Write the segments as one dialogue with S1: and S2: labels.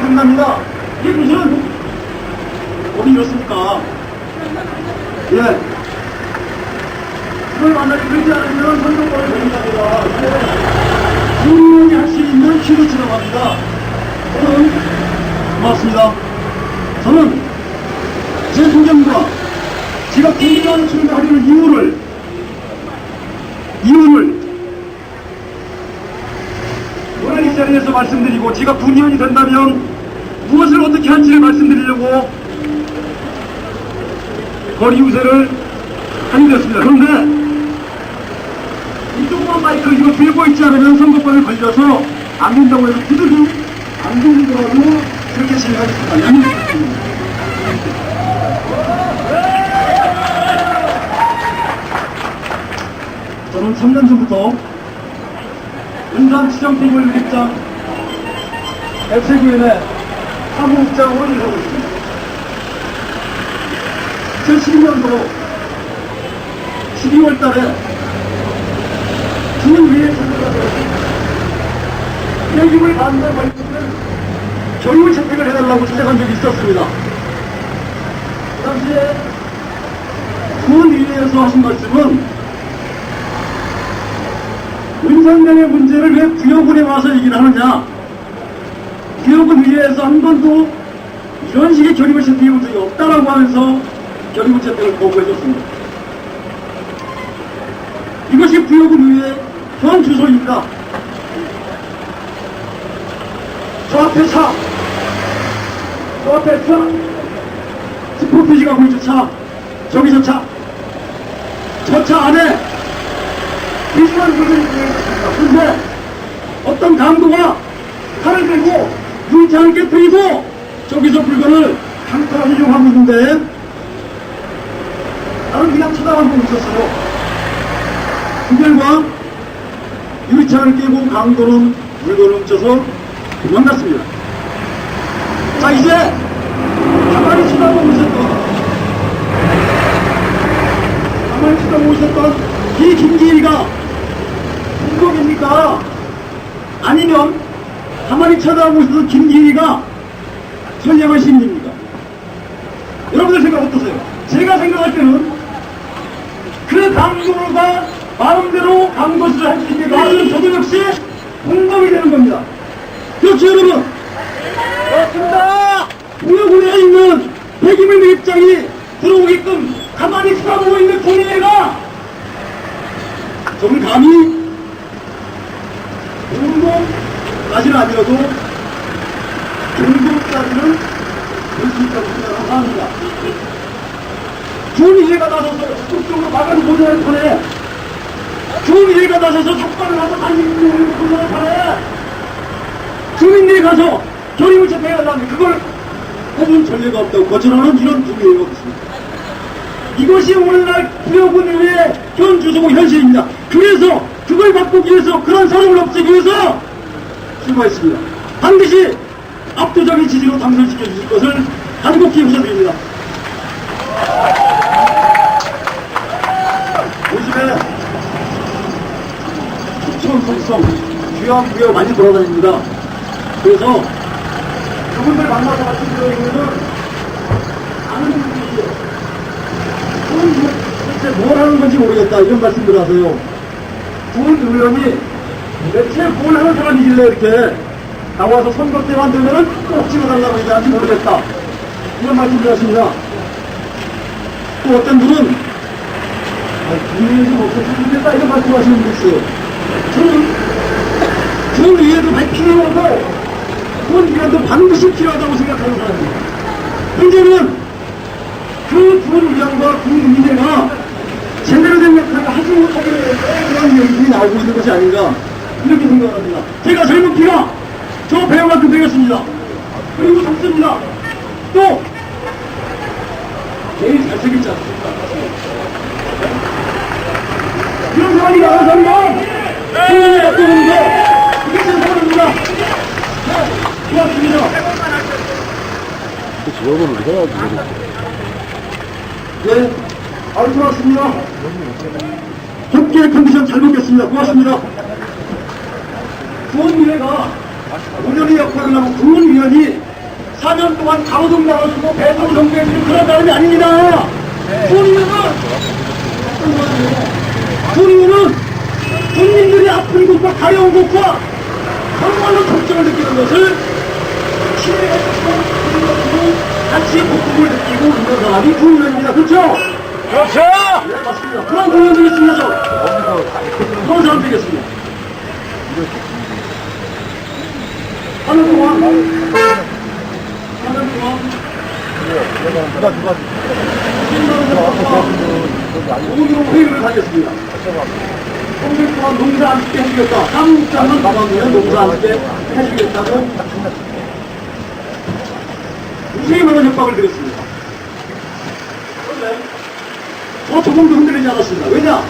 S1: 해야 된답니다. 이게 무슨, 어디 이렇습니까? 예. 그걸 만약에 그러지 않으면 선동권을 드린답니다. 국민이 할수 있는 힘이 들어갑니다. 저는 고맙습니다. 저는 제 소견과 제가 국민의원 출마하려는 이유를 이유를 오늘 이 자리에서 말씀드리고 제가 국회의원이 된다면 무엇을 어떻게 할지를 말씀드리려고 거리 유세를 하게 됐습니다. 그런데 이 조그만 마이크 이거 들고 있지 않으면 선거권을 걸려서 안 된다고 해서 두들겨 안 된다고 그렇게 생각했습니다. 저는 3년 전부터 은산 시정팀을 입장 FC9인의 사무국장으로 일하고 있습니다. 2012년도 12월 달에 주민 위에 대기물 반대 관리들은 교육을 채택을 해달라고 찾아간 적이 있었습니다. 그 당시에 구원위에서 하신 말씀은 윤석열의 문제를 왜 구역군에 와서 얘기를 하느냐 구역군 위에서 한 번도 이런 식의 채택해 본 적이 없다라고 하면서 결의문 채택을 거부해줬습니다. 이것이 위의 현 주소입니다. 저 앞에 차, 저 앞에 차, 스포피지 가고 있죠 차, 저기 저 차, 저 차 안에 비슷한 물건이 들어있습니다. 그런데 어떤 강도가 유리창을 깨뜨리고 저기서 물건을 강탈하려고 하고 있는데 나는 그냥 쳐다보고 있었어요. 그 결과 유리창을 깨고 강도는 물건을 훔쳐서 도망갔습니다. 자 이제 가만히 쳐다보고 있었던 가만히 쳐다보고 있었던 이 김기일이가 공범입니까? 아니면 가만히 쳐다보고 있었던 김기일이가 선량한 시민입니까? 여러분들 생각 어떠세요? 제가 생각할 때는 그 강도가 마음대로 강도질을 할수 있게 놔두면 저도 역시 공범이 되는 겁니다. 그렇죠 여러분? 그렇습니다. 우여군에 있는 백이민 입장이 들어오게끔 가만히 쳐다보고 있는 본인애가 저는 감히 공동 까지는 아니어도 공동까지는 볼수 있다고 생각을 합니다. 좋은 이해가 나서서 적극적으로 막아도 못할 판에 좋은 이해가 나서서 삭발을 하서 달리는 못할 판에 주민들이 가서 결의을 채택하려면 그걸 해준 전례가 없다고 거절하는 이런 분위기가 없습니다. 이것이 오늘날 구역군 위의 현 주소고 현실입니다. 그래서 그걸 바꾸기 위해서 그런 사람을 없애기 위해서 출마했습니다. 반드시 압도적인 지지로 당선시켜 주실 것을 간곡히 부탁드립니다. 요즘에 춘천, 속성, 주요 구역 많이 돌아다닙니다. 그래서 그분들 만나서 말씀드리는 아는 분들이죠. 대체 뭘 하는 건지 모르겠다 이런 말씀들 하세요. 구원 의원이 대체 뭘 하는 사람이 길래 이렇게 나와서 선거 때만 되면은 꼭 찍어달라고 얘기하는지 모르겠다. 이런 말씀들 하십니다. 또 어떤 분은 국민에서 못해 죽겠다 이런 말씀 하시는 분이 있어요. 저는 그 위에도 할 필요하고 위에도 반드시 필요하다고 생각하는 사람입니다. 문제는 그 구원 위원과 국민회가 제대로 된 역할을 하지 못하게 그런 얘기들이 나오고 있는 것이 아닌가 이렇게 생각합니다. 제가 젊은 피가 저 배우만큼 되겠습니다. 그리고 젊습니다. 또 제일 잘생겼지 않습니까? 이런 사람이 나와서는 국민의 역도는데 이게 제 사람입니다. 네, 고맙습니다.
S2: 지원을 해야지.
S1: 네, 아주 고맙습니다. 협계 컨디션 잘 먹겠습니다. 고맙습니다. 구원위회가 5년의 역할을 하고 구원위원이 4년 동안 가로등 나눠주고 배송 정리해주는 그런 사람이 아닙니다. 군인은 군인은 국민들이 아픈 곳과 가려운 곳과 정말로 걱정을 느끼는 것을 같이 고통을 느끼고 있는 사람이 군인입니다. 그렇죠?
S2: 그렇죠!
S1: 네, 맞습니다. 그런 공연들이 있습니다. 저. 그런 사람 되겠습니다. 하는 동안, 하는 동안,
S2: 누가, 누가,
S1: 오늘은 회의를 가졌습니다. 3일 동안 농사 안 짓게 해주겠다. 한국장만 가방면 농사 안 짓게 해주겠다고 무수히 많은 협박을 드렸습니다. 그런데 저 조금도 흔들리지 않았습니다. 왜냐?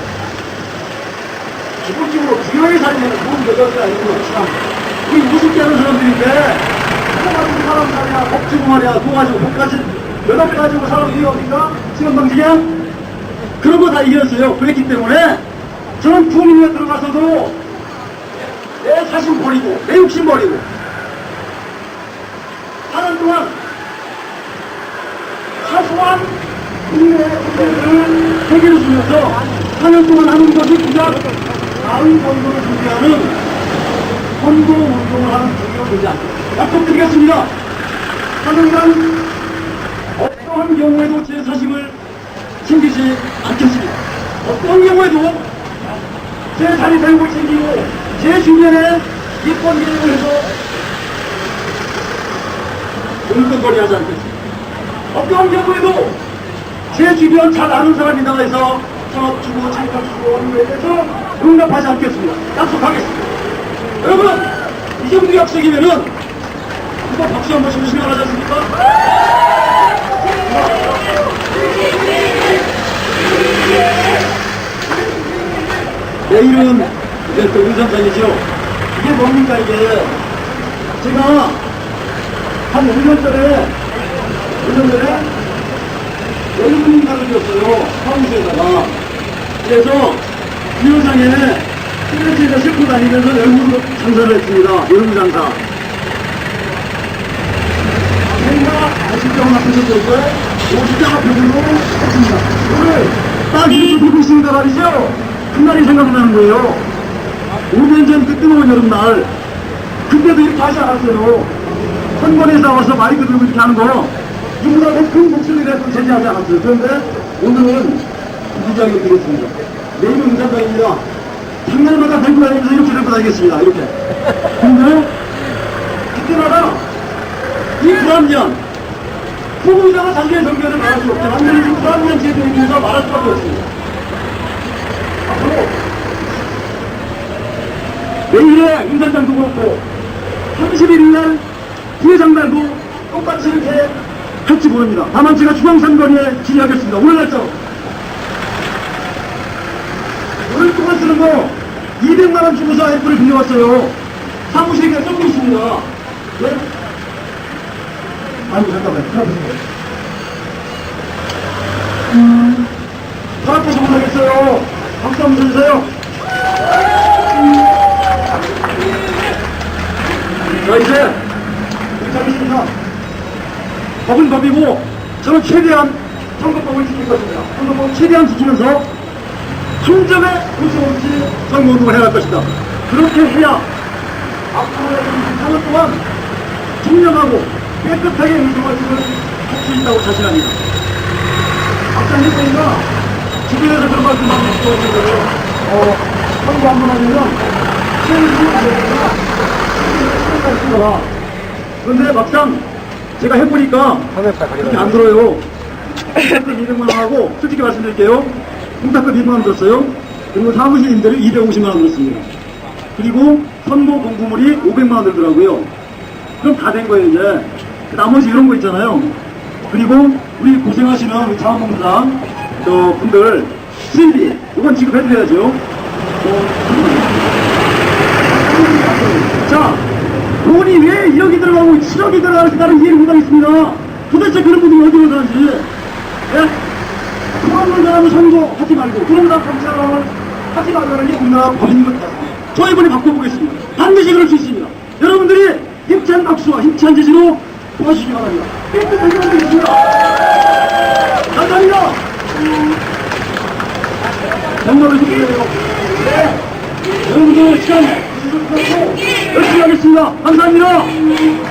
S1: 기본적으로 귀하게 살면 좋은 여자가 아니고 참 우리 우습게 하는 사람들인데 가지고 사람 말이야 법주고 말이야 그거 가지고 그까지 여덟 가지고 사람 어딘가? 지금 방식이야? 그런 거 다 이겼어요. 그랬기 때문에 저는 국민에 들어가서도 내 사심 버리고 내 욕심 버리고 하는 동안 사소한 국민의 문제를 해결해 주면서 4년 동안 하는 것이 그냥 마을 선거를 준비하는 선거 운동을 하는 중요한 문제 약속드리겠습니다. 하늘간 어떠한 경우에도 제 사심을 챙기지 않겠습니다. 어떤 경우에도 제 자리 대목을 챙기고 제 주변에 입번 기능을 해서 용돈거리 하지 않겠습니다. 어떠한 경우에도 제 주변 잘 아는 사람이 나와서 창업 주고 창업 주고 하는 거에 대해서 응답하지 않겠습니다. 약속하겠습니다. 여러분 이 정도 약속이면은 이거 박수 한 번씩 주시면 하지 않습니까? 내일은 이제 또 의전장이죠. 이게 뭡니까 이게 제가 한 5년 전에 5년 전에 열분인가를 줬어요 사무실에다가 그래서 유현장에 시멘트에서 싣고 다니면서 열분 장사를 했습니다. 열분 장사. 뭔가 50장 앞에서 들고 50장 앞에서도 했습니다. 오늘 딱 이렇게 보고 있습니다 말이죠? 그날이 생각나는 거예요. 5년 전 그 뜨거운 여름날 그때도 이렇게 하지 않았어요. 선거에서 와서 마이크 들고 이렇게 하는 거 누구나 큰 목소리를 해서 제지하지 않았어요. 그런데 오늘은 부장이 드렸습니다. 내일은 의장장입니다 장날마다 들고 다니면서 이렇게 들고 다니겠습니다 이렇게. 근데 그때마다 이 불합리한 후보자가 자기의 정견을 말할 수 없게 만드는 이 불합리한 제도에 대해서 말할 수밖에 없습니다. 앞으로 내일의 윤산장도 그렇고 31일 날 부회장날도 똑같이 이렇게 할지 모릅니다. 다만 제가 중앙선거리에 질의하겠습니다. 오늘 날짜 동안 쓰는 거 200만 원 주고서 앰플을 빌려왔어요. 사무실에 쫓고 있습니다. 네? 잠깐만요. 들어보세요. 음, 팔 아파서 못하겠어요. 박수 한번 쳐주세요. 자, 이제, 하겠습니다. 법은 법이고, 저는 최대한 선거법을 지킬 것입니다. 선거법을 최대한 지키면서, 한 점의 고심 없이 선거 운동을 해갈 것이다. 그렇게 해야, 앞으로의 4년 동안 청렴하고 깨끗하게 운동할 수를 있다고 자신합니다. 박사님 보니까 주변에서 그런 말씀 많이 주셨는데, 어, 선거 한번 하면, 최고 안 되니까, 그런데 막상 제가 해보니까 그렇게 안 들어요. 200만 원 하고, 솔직히 말씀드릴게요. 200만 원 들었어요. 그리고 사무실 임대료 250만 원 들었습니다. 그리고 선거 공구물이 500만 원 들더라고요. 그럼 다 된 거예요, 이제. 나머지 이런 거 있잖아요. 그리고 우리 고생하시는 자원봉사 저 분들 수입비, 이건 지급해드려야죠. 또, 자, 돈이 왜 1억이 들어가고 7억이 들어가는지 나는 이해를 못하겠습니다. 도대체 그런 분들이 어디로 사는지. 예? 그런 사람을 선거하지 말고 그런 사람 감사를 하지 말라는 게 우리나라 법인 겁니다. 저희 분이 바꿔보겠습니다. 반드시 그럴 수 있습니다. 여러분들이 힘찬 박수와 힘찬 지지로 도와주시기 바랍니다. 깨끗하게 만들겠습니다. 감사합니다. 정말로 힘드네요. 여러분들 시간 주셔서 열심히 하겠습니다. 감사합니다.